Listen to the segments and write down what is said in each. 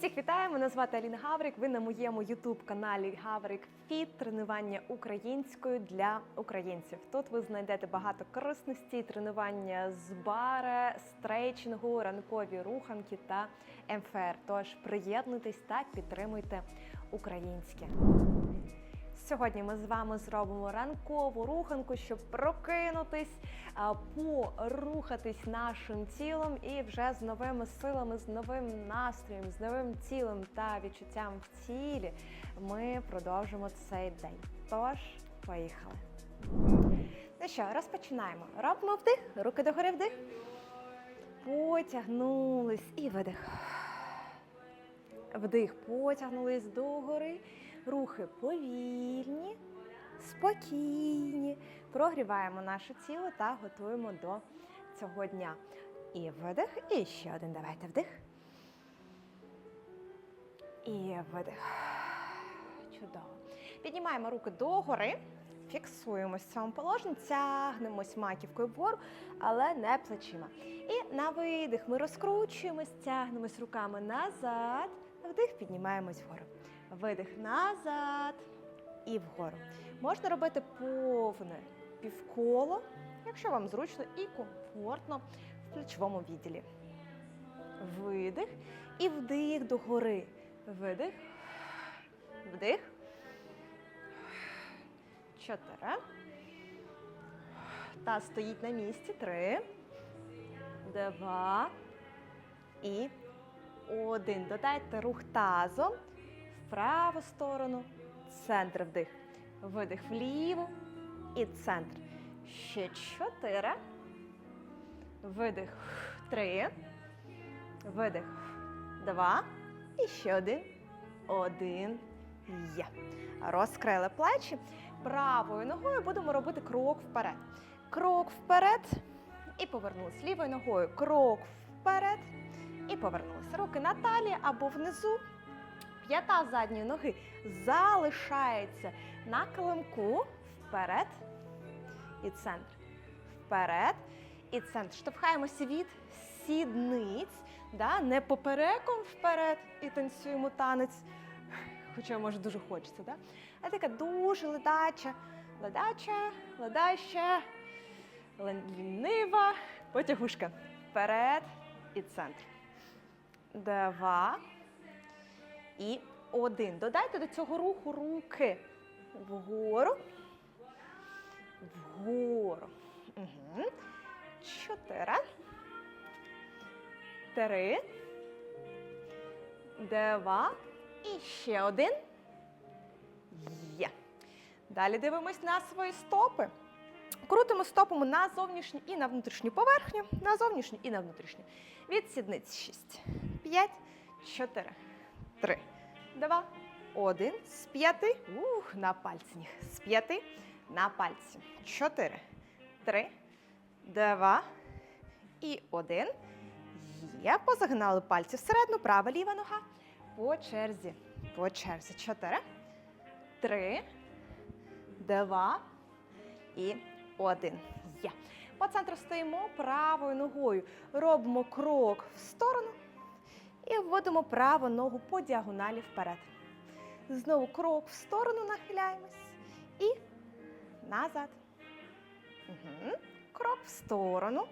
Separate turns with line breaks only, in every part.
Всіх вітаю! Мене звати Аліна Гаврик. Ви на моєму ютуб-каналі Гаврик Фіт тренування українською для українців. Тут ви знайдете багато корисності, тренування з бара, стрейчингу, ранкові руханки та МФР. Тож приєднуйтесь та підтримуйте українське. Сьогодні ми з вами зробимо ранкову руханку, щоб прокинутись, порухатись нашим тілом і вже з новими силами, з новим настроєм, з новим тілом та відчуттям в тілі ми продовжимо цей день. Тож, поїхали. Ну що, розпочинаємо. Робимо вдих, руки догори вдих. Потягнулись і видих. Вдих, потягнулись догори. Рухи повільні, спокійні. Прогріваємо наше тіло та готуємо до цього дня. І видих, і ще один. Давайте вдих. І видих. Чудово. Піднімаємо руки догори, фіксуємось в цьому положенні, тягнемось маківкою вгору, але не плечима. І на видих ми розкручуємось, тягнемось руками назад. Вдих, піднімаємось вгору. Видих назад і вгору. Можна робити повне півколо, якщо вам зручно і комфортно в плечовому відділі. Видих і вдих догори. Видих. Вдих. Чотири. Таз стоїть на місці. Три. Два. І один. Додайте рух тазом праву сторону. Центр вдих. Видих вліво і центр. Ще чотири. Видих. Три. Видих. Два. І ще один. Один. Є. Розкрили плечі. Правою ногою будемо робити крок вперед. Крок вперед. І повернулися. Лівою ногою крок вперед. І повернулися. Руки на талії або внизу. П'ята задньої ноги залишається на килимку. Вперед. І центр. Вперед. І центр. Штовхаємося від сідниць. Да? Не попереком вперед і танцюємо танець. Хоча, може, дуже хочеться, да? а така дуже ледача, ледача, ледаща, лінива, потягушка. Вперед і центр. Два. І один. Додайте до цього руху руки вгору. Вгору. Угу. Чотири. Три. Два. І ще один. Є. Далі дивимось на свої стопи. Крутимо стопами на зовнішню і на внутрішню поверхню, на зовнішню і на внутрішню. Від сідниць 6, 5, 4, 3, 2, 1. З п'яти. Ух, на пальці. З п'яти на пальці. 4, 3, 2 і 1. Є. Позагинали пальці всередину. Права ліва нога. По черзі. По черзі. 4, 3, 2 і 1. Є. По центру стоїмо правою ногою. Робимо крок в сторону і вводимо праву ногу по діагоналі вперед. Знову крок в сторону нахиляємось і назад. Угу. Крок в сторону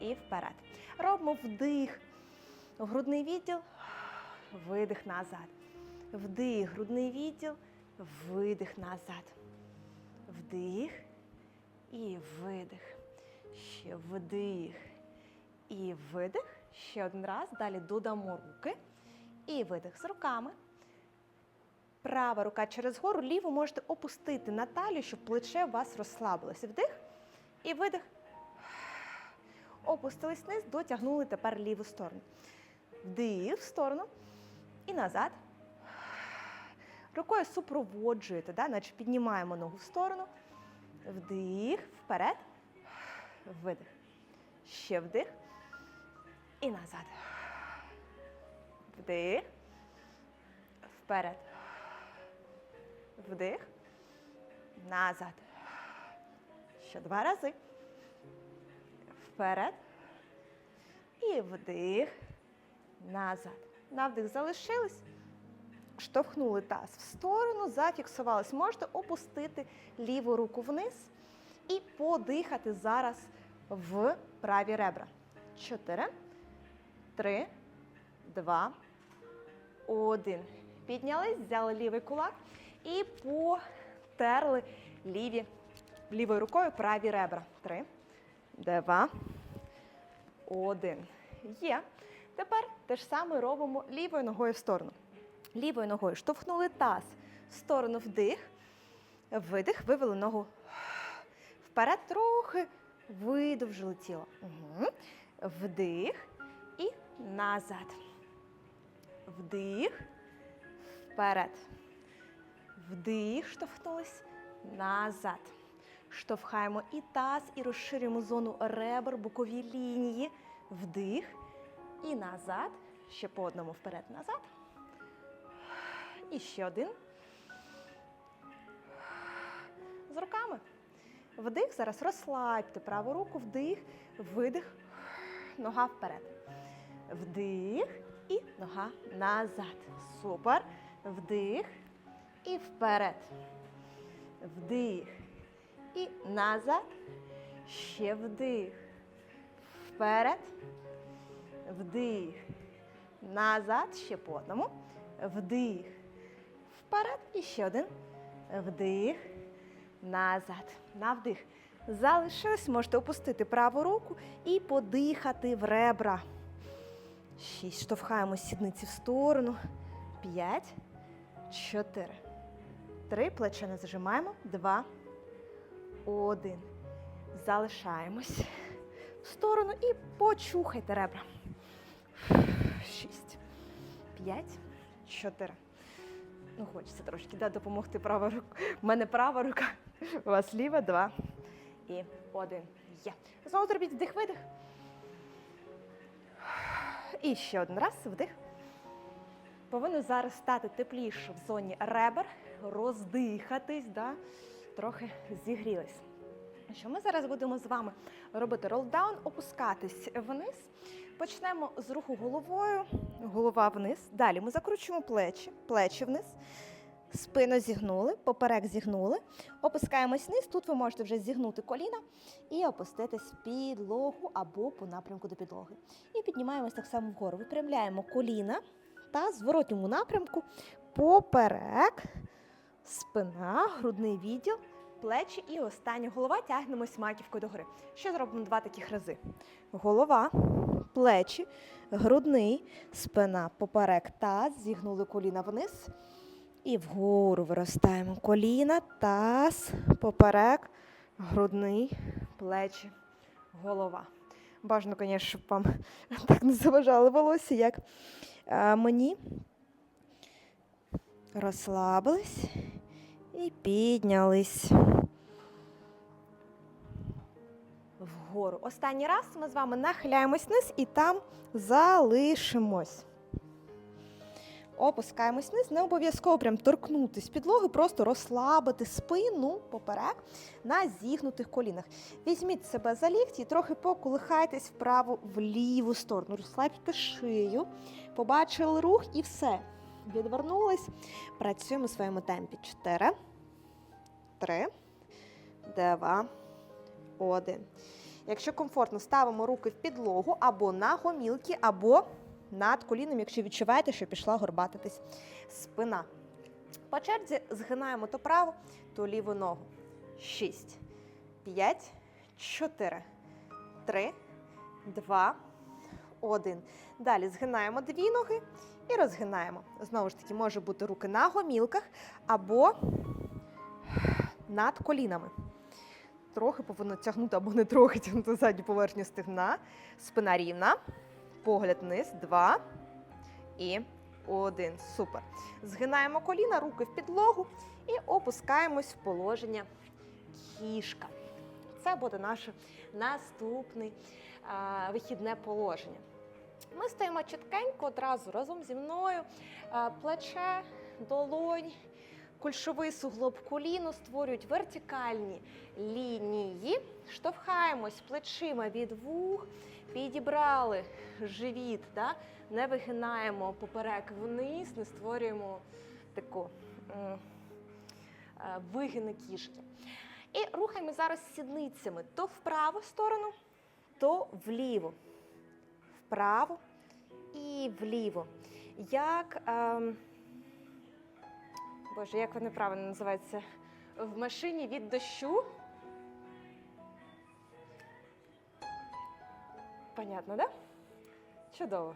і вперед. Робимо вдих в грудний відділ, видих назад. Вдих, грудний відділ, видих назад. Вдих і видих. Ще вдих і видих. Ще один раз. Далі додамо руки. І видих з руками. Права рука через гору, ліву можете опустити на талію, щоб плече у вас розслабилося. Вдих і видих. Опустились вниз, дотягнули тепер ліву сторону. Вдих в сторону і назад. Рукою супроводжуєте, да? наче піднімаємо ногу в сторону. Вдих, вперед. Видих. Ще вдих. І назад. Вдих. Вперед. Вдих. Назад. Ще два рази. Вперед. І вдих. Назад. На вдих залишились. Штовхнули таз в сторону, зафіксувались. Можете опустити ліву руку вниз і подихати зараз в праві ребра. Чотири, три, два, один. Піднялись, взяли лівий кулак і потерли ліві, лівою рукою праві ребра. Три, два, один. Є. Тепер те ж саме робимо лівою ногою в сторону. Лівою ногою штовхнули таз в сторону вдих, видих, вивели ногу вперед трохи, видовжили тіло. Угу. Вдих назад. Вдих, вперед. Вдих, штовхнулись назад. Штовхаємо і таз, і розширюємо зону ребер, бокові лінії. Вдих і назад. Ще по одному вперед, назад. І ще один. З руками. Вдих. Зараз розслабте праву руку, вдих, видих, нога вперед. Вдих і нога назад. Супер. Вдих і вперед. Вдих і назад. Ще вдих. Вперед. Вдих. Назад. Ще по одному. Вдих. Вперед. І ще один. Вдих. Назад. На вдих. Залишилось. Можете опустити праву руку і подихати в ребра. Шість. Штовхаємо сідниці в сторону. П'ять. Чотири. Три. Плече не зажимаємо. Два. Один. Залишаємось. В сторону і почухайте ребра. Шість. П'ять. Чотири. Ну, хочеться трошки да, допомогти права рука. У мене права рука, у вас ліва, два і один. Є. Знову зробіть вдих-видих. І ще один раз вдих. Повинно зараз стати тепліше в зоні ребер, роздихатись, да? трохи зігрілись. Що ми зараз будемо з вами робити ролдаун, опускатись вниз. Почнемо з руху головою, голова вниз. Далі ми закручуємо плечі, плечі вниз, спину зігнули, поперек зігнули. Опускаємось вниз. Тут ви можете вже зігнути коліна і опуститись підлогу або по напрямку до підлоги. І піднімаємось так само вгору. Випрямляємо коліна та зворотньому напрямку поперек, спина, грудний відділ плечі і останнє голова тягнемось маківкою догори. Ще зробимо два таких рази. Голова, плечі, грудний, спина, поперек, таз, зігнули коліна вниз. І вгору виростаємо коліна, таз, поперек, грудний, плечі, голова. Бажано, звісно, щоб вам так не заважало волосся, як е, мені. Розслабились і піднялись. Вгору. Останній раз ми з вами нахиляємось вниз і там залишимось. Опускаємось вниз, не обов'язково прям торкнутись підлоги, просто розслабити спину поперек на зігнутих колінах. Візьміть себе за лікті трохи поколихайтесь вправо в ліву сторону. Розслабте шию, побачили рух і все. Відвернулись. Працюємо у своєму темпі. Чотири, три, два, один. Якщо комфортно, ставимо руки в підлогу або на гомілки, або над коліном, якщо відчуваєте, що пішла горбатитись спина. По черзі згинаємо то праву, то ліву ногу. Шість, п'ять, чотири, три, два, один. Далі згинаємо дві ноги і розгинаємо. Знову ж таки, може бути руки на гомілках або над колінами. Трохи повинно тягнути або не трохи тягнути задню поверхню стегна. Спина рівна. Погляд вниз. Два. І один. Супер. Згинаємо коліна, руки в підлогу і опускаємось в положення кішка. Це буде наше наступне а, вихідне положення. Ми стоїмо чіткенько одразу разом зі мною. А, Плече, долонь, кульшовий суглоб коліну створюють вертикальні лінії. Штовхаємось плечима від вух, Підібрали живіт, да? не вигинаємо поперек вниз, не створюємо таку е, вигини кішки. І рухаємо зараз сідницями то в праву сторону, то вліво. Вправо і вліво. Як. ем, Боже, як вони правильно називаються? В машині від дощу. Понятно, да? Чудово.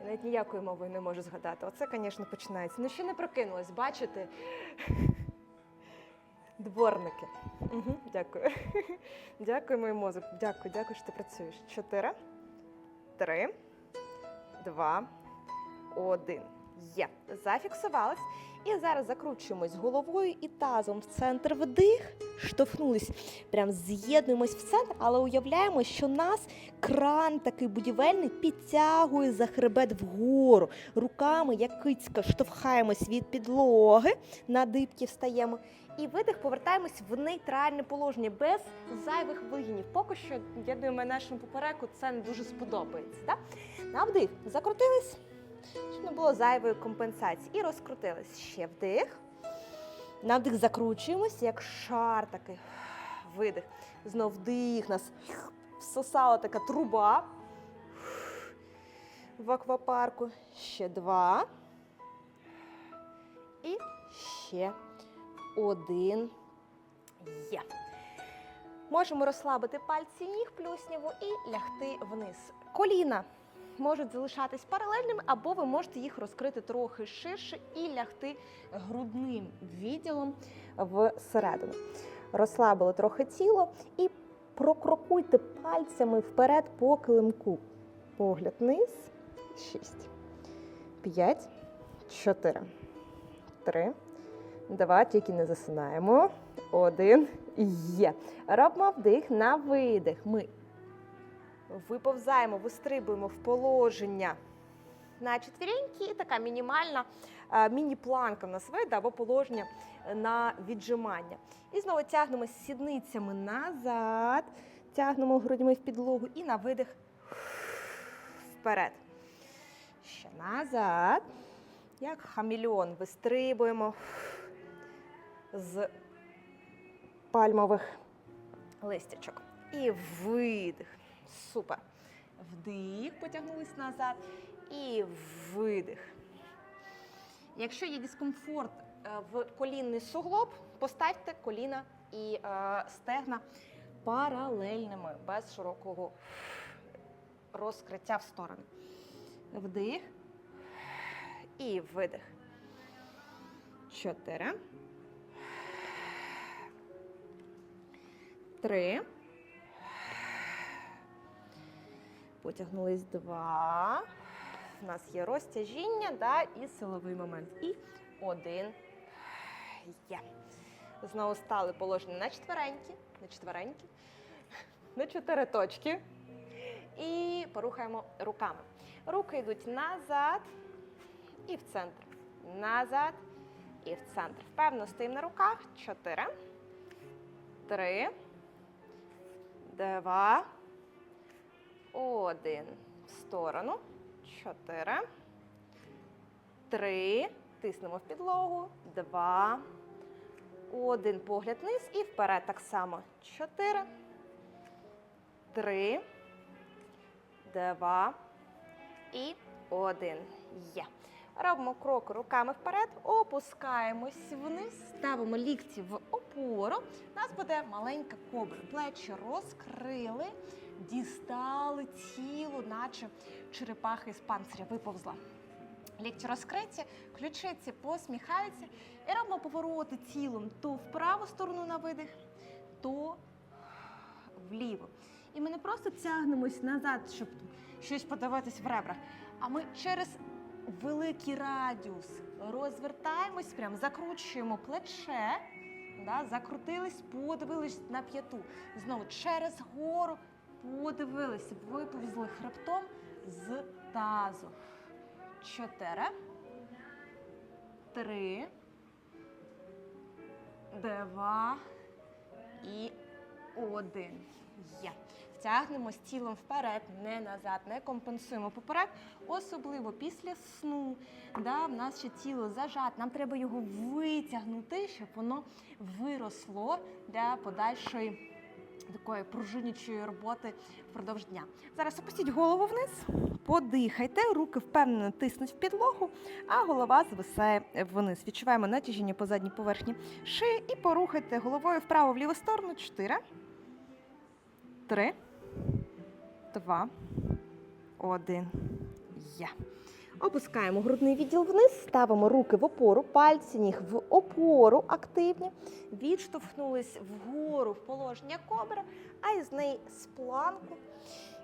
Я навіть ніякою мовою не можу згадати. Оце, звісно, починається. Ну, ще не прокинулась, бачите? Дворники. Угу, дякую. Дякую, мій мозок. Дякую, дякую, що ти працюєш. Чотири, три, два, один. Є. Зафіксувались. І зараз закручуємось головою і тазом в центр вдих, штовхнулись, прям з'єднуємось в центр, але уявляємо, що нас кран такий будівельний підтягує за хребет вгору. Руками, як кицька, штовхаємось від підлоги, на дибки встаємо. І видих повертаємось в нейтральне положення без зайвих вигинів. Поки що, я думаю, нашому попереку це не дуже сподобається. Да? На вдих закрутились, щоб не було зайвої компенсації. І розкрутились. Ще вдих. На вдих закручуємось, як шар такий. Видих. Знов вдих нас всосала така труба в аквапарку. Ще два. І ще один. Є. Можемо розслабити пальці ніг плюсняву і лягти вниз. Коліна можуть залишатись паралельними, або ви можете їх розкрити трохи ширше і лягти грудним відділом всередину. Розслабили трохи тіло і прокрокуйте пальцями вперед по килимку. Погляд вниз. Шість. П'ять. Чотири. Три. Два. Тільки не засинаємо. Один. Є. Робимо вдих на видих. Ми виповзаємо, вистрибуємо в положення на четвіреньки і така мінімальна е, міні-планка в нас вийде або положення на віджимання. І знову тягнемо сідницями назад, тягнемо грудьми в підлогу і на видих вперед. Ще назад. Як хамільон вистрибуємо з пальмових листячок. І видих. Супер. Вдих, потягнулись назад. І видих. Якщо є дискомфорт е, в колінний суглоб, поставте коліна і е, стегна паралельними, без широкого розкриття в сторони. Вдих і видих. Чотири. Три. Потягнулись два. У нас є розтяжіння да, і силовий момент. І один. Є. Знову стали положені на четверенькі, на четверенькі, на чотири точки. І порухаємо руками. Руки йдуть назад і в центр. Назад і в центр. Впевнено стоїмо на руках. Чотири. Три. Два. Один. В сторону. Чотири. Три. Тиснемо в підлогу. Два. Один. Погляд вниз і вперед так само. Чотири. Три. Два. І один. Є. Робимо крок руками вперед, опускаємось вниз, ставимо лікті в опору. У нас буде маленька кобра. Плечі розкрили, дістали тіло, наче черепахи з панциря виповзла. Лікті розкриті, ключиці посміхаються. І робимо повороти тілом то в праву сторону на видих, то вліво. І ми не просто тягнемось назад, щоб щось подивитись в ребрах, а ми через великий радіус розвертаємось, прям закручуємо плече, да, закрутились, подивились на п'яту. Знову через гору подивились, виповзли хребтом з тазу. Чотири. Три. Два. І один. Є. В Тягнемось тілом вперед, не назад, не компенсуємо поперек, особливо після сну. Да, в нас ще тіло зажат, нам треба його витягнути, щоб воно виросло для подальшої такої пружинячої роботи впродовж дня. Зараз опустіть голову вниз, подихайте, руки впевнено тиснуть в підлогу, а голова звисає вниз. Відчуваємо натяжіння по задній поверхні шиї і порухайте головою вправо в ліву сторону. Чотири, три, два, один. Я. Опускаємо грудний відділ вниз, ставимо руки в опору, пальці ніг в опору активні. Відштовхнулись вгору в положення кобра, а із неї з планку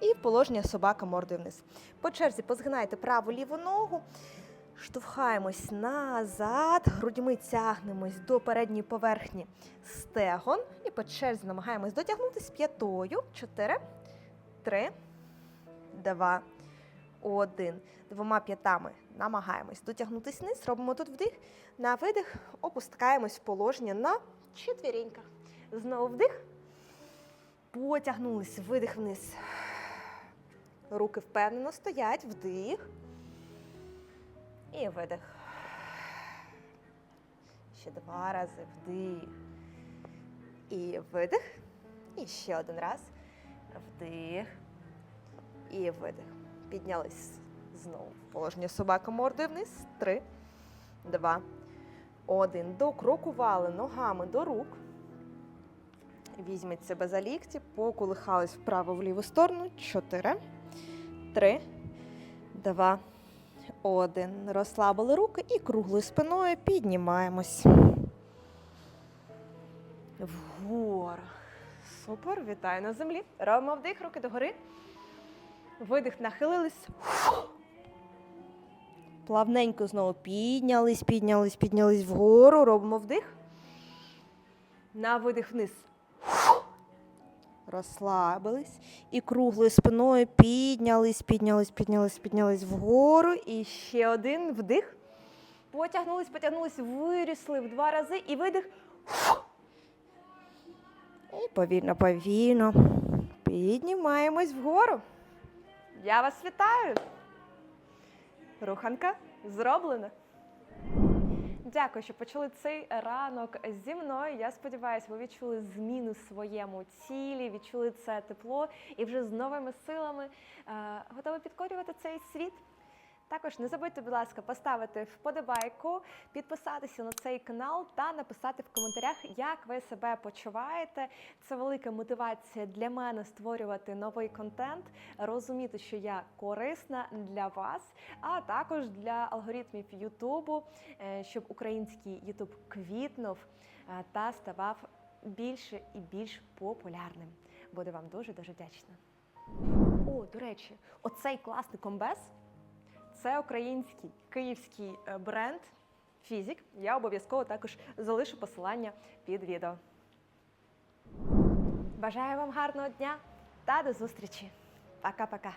і в положення собака мордою вниз. По черзі позгинайте праву ліву ногу, штовхаємось назад, грудьми тягнемось до передньої поверхні стегон і по черзі намагаємось дотягнутися п'ятою. Чотири, три, два, один. Двома п'ятами намагаємось дотягнутися вниз. Робимо тут вдих. На видих опускаємось в положення на четвіріньках. Знову вдих. Потягнулись, видих вниз. Руки впевнено стоять, вдих. І видих. Ще два рази вдих. І видих. І ще один раз. Вдих. І видих. Піднялись знову. Положення собака мордою вниз. Три, два, один. Докрокували ногами до рук. Візьміть себе за лікті, поколихались вправо в ліву сторону. Чотири, три, два, один. Розслабили руки і круглою спиною піднімаємось. Вгору. Супер, вітаю на землі. Робимо вдих, руки догори. Видих, нахилились. Плавненько знову піднялись, піднялись, піднялись вгору. Робимо вдих. На видих вниз. Розслабились. І круглою спиною піднялись, піднялись, піднялись, піднялись вгору. І ще один вдих. Потягнулись, потягнулись, вирісли в два рази. І видих. І повільно, повільно. Піднімаємось вгору. Я вас вітаю. Руханка зроблена. Дякую, що почали цей ранок зі мною. Я сподіваюся, ви відчули зміну в своєму тілі, відчули це тепло і вже з новими силами е, готові підкорювати цей світ. Також не забудьте, будь ласка, поставити вподобайку, підписатися на цей канал та написати в коментарях, як ви себе почуваєте. Це велика мотивація для мене створювати новий контент, розуміти, що я корисна для вас, а також для алгоритмів Ютубу, е, щоб український Ютуб квітнув е, та ставав більше і більш популярним. Буду вам дуже дуже вдячна. О, до речі, оцей класний комбез. Це український київський е, бренд Фізік. Я обов'язково також залишу посилання під відео. Бажаю вам гарного дня та до зустрічі. Пока-пока.